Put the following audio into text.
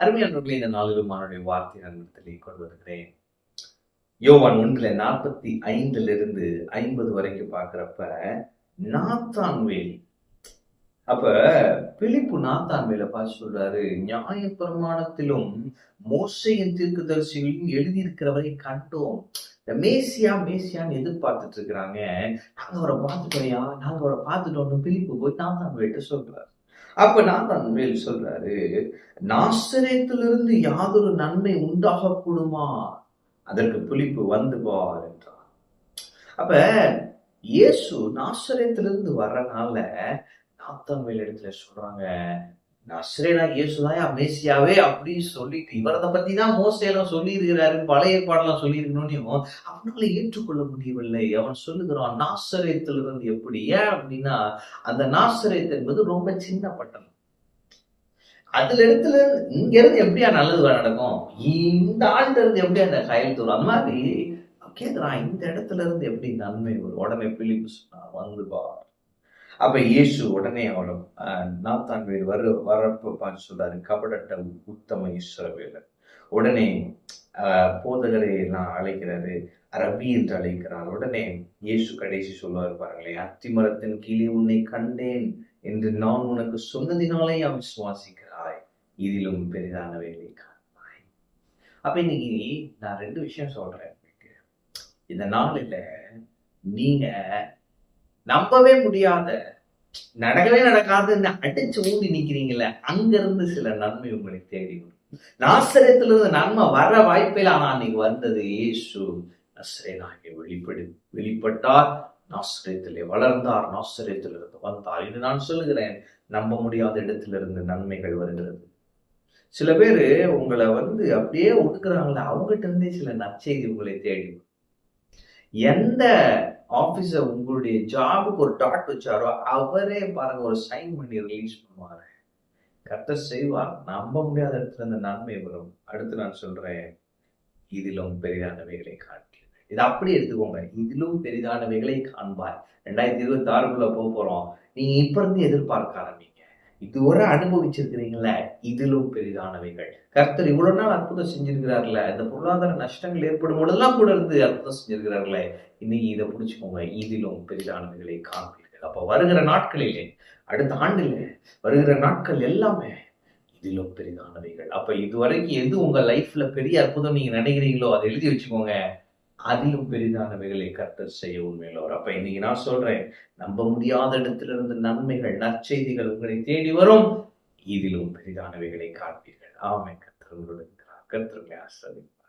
அருமையானவர்களே இந்த நாளிலும் அவனுடைய வார்த்தை நண்பத்திலே கொண்டு வருகிறேன் யோவான் ஒன்றுல நாற்பத்தி ஐந்துல இருந்து ஐம்பது வரைக்கும் பார்க்குறப்ப நாத்தான்வேல் அப்ப பிலிப்பு நாத்தான்வேல பார்த்து சொல்றாரு நியாய பிரமாணத்திலும் மோசையின் தீர்க்கதரிசிகளையும் எழுதியிருக்கிறவரை கண்டோம். இந்த மேசியா மேசியான்னு எதிர்பார்த்துட்டு இருக்கிறாங்க. நாங்க அவரை பார்த்துட்டோம்யா நாங்க அவரை பார்த்துட்டோம்னு பிலிப்பு போய் நாத்தான்வேல்கிட்ட சொல்றாரு. அப்ப நாத்தான்வேல் சொல்றாரு நாசரேத்திலிருந்து யாதொரு நன்மை உண்டாகக்கூடுமா? அதற்கு புளிப்பு வந்து போவார் என்றார் அப்ப இயேசு நாசரேத்திலிருந்து வர்றனால நாத்தான்வேல் இடத்துல சொல்றாங்க நஸ்ரேனா இயேசுதான் மேசியாவே அப்படின்னு சொல்லிட்டு இவரதை பத்தி தான் மோசையெல்லாம் சொல்லி இருக்கிறாரு பழைய ஏற்பாடெல்லாம் சொல்லி இருக்கணும்னு அவனால ஏற்றுக்கொள்ள முடியவில்லை. அவன் சொல்லுகிறான் நாசரேத்திலிருந்து எப்படி? ஏன் அப்படின்னா அந்த நாசரேத் என்பது ரொம்ப சின்ன பட்டணம். அதுல இடத்துல இங்க இருந்து எப்படியா நல்லது நடக்கும்? இந்த ஆள்கிட்ட இருந்து எப்படி அந்த கயல் தூரம் அந்த மாதிரி கேக்குறான் இந்த இடத்துல இருந்து எப்படி நன்மை வரும்? உடனே பிலிப்பு சொன்னா வந்து பார். அப்ப இயேசு உடனே அவளை நாத்தான் வீடு வர வரப்போ பார்த்து சொல்றாரு. கபடட்ட உத்தம ஈஸ்வரவேலர் உடனே போதகரை எல்லாம் அழைக்கிறாரு. ரபி என்று அழைக்கிறார். உடனே இயேசு கடைசி சொல்லுவார் பாருங்களேன் அத்திமரத்தின் கீழே உன்னை கண்டேன் என்று நான் உனக்கு சொன்னதினாலே அவன் விசுவாசிக்கிறாய் இதிலும் பெரிதான வேலை காண்பாய். அப்ப இன்னைக்கு நான் ரெண்டு விஷயம் சொல்றேன் இந்த நாளில் நீங்க நம்பவே முடியாத நடக்கவே நடக்காதுன்னு அடிச்சு ஊடி நிக்கிறீங்கல்ல அங்கிருந்து சில நன்மை உங்களை தேடி வரும். நாசிரியத்திலிருந்து நன்மை வர வாய்ப்பில் ஆனா அன்னைக்கு வந்தது இயேசு நஸ்ரேனாகிய வெளிப்படு வெளிப்பட்டார் நாசிரியத்திலே வளர்ந்தார் நாசிரியத்திலிருந்து வந்தார். இது நான் சொல்லுகிறேன் நம்ப முடியாத இடத்திலிருந்து நன்மைகள் வருகிறது. சில பேர் உங்களை வந்து அப்படியே ஒடுக்குறாங்களே அவங்ககிட்ட இருந்தே சில நற்செய்தி உங்களை தேடி எந்த ஆஃபீஸர் உங்களுடைய ஜாபுக்கு ஒரு டாட் வச்சாரோ அவரே பாருங்க ஒரு சைன் பண்ணி ரிலீஸ் பண்ணுவார். கரெக்டாக செய்வார். நம்ப முடியாத இடத்துல இந்த நன்மை வரும். அடுத்து நான் சொல்கிறேன் இதிலும் பெரிதானவைகளை காண்கிறேன் இதை அப்படி எடுத்துக்கோங்க. இதிலும் பெரிதானவைகளை காண்பாய். ரெண்டாயிரத்தி இருபத்தி ஆறுக்குள்ளே போக போகிறோம் நீங்கள் இப்போ இருந்து எதிர்பார்க்க ஆரம்பிங்க. இதுவரை அனுபவிச்சிருக்கிறீங்கள? இதிலும் பெரிதானவைகள். கர்த்தர் இவ்வளவு நாள் அற்புதம் செஞ்சிருக்கிறார்ல இந்த பொருளாதார நஷ்டங்கள் ஏற்படும் பொழுதெல்லாம் கூட இருந்து அற்புதம் செஞ்சிருக்கிறார்களே இன்னைக்கு இதை பிடிச்சுக்கோங்க இதிலும் பெரிதானவைகளை காண்பீர்கள். அப்போ வருகிற நாட்களிலே அடுத்த ஆண்டில் வருகிற நாட்கள் எல்லாமே இதிலும் பெரிதானவைகள். அப்ப இதுவரைக்கும் எது உங்க லைஃப்ல பெரிய அற்புதம் நீங்க நினைக்கிறீங்களோ அதை எழுதி வச்சுக்கோங்க. அதிலும் பெரிதானவைகளை கர்த்தர் செய்ய உண்மையிலோர் அப்ப இன்னைக்கு நான் சொல்றேன் நம்ப முடியாத இடத்திலிருந்து நன்மைகள் நற்செய்திகள் உங்களை தேடி வரும். இதிலும் பெரிதானவைகளை காண்பீர்கள். ஆமை கர்த்தர் உங்களுடன் கர்த்தருமே ஆசிரியர்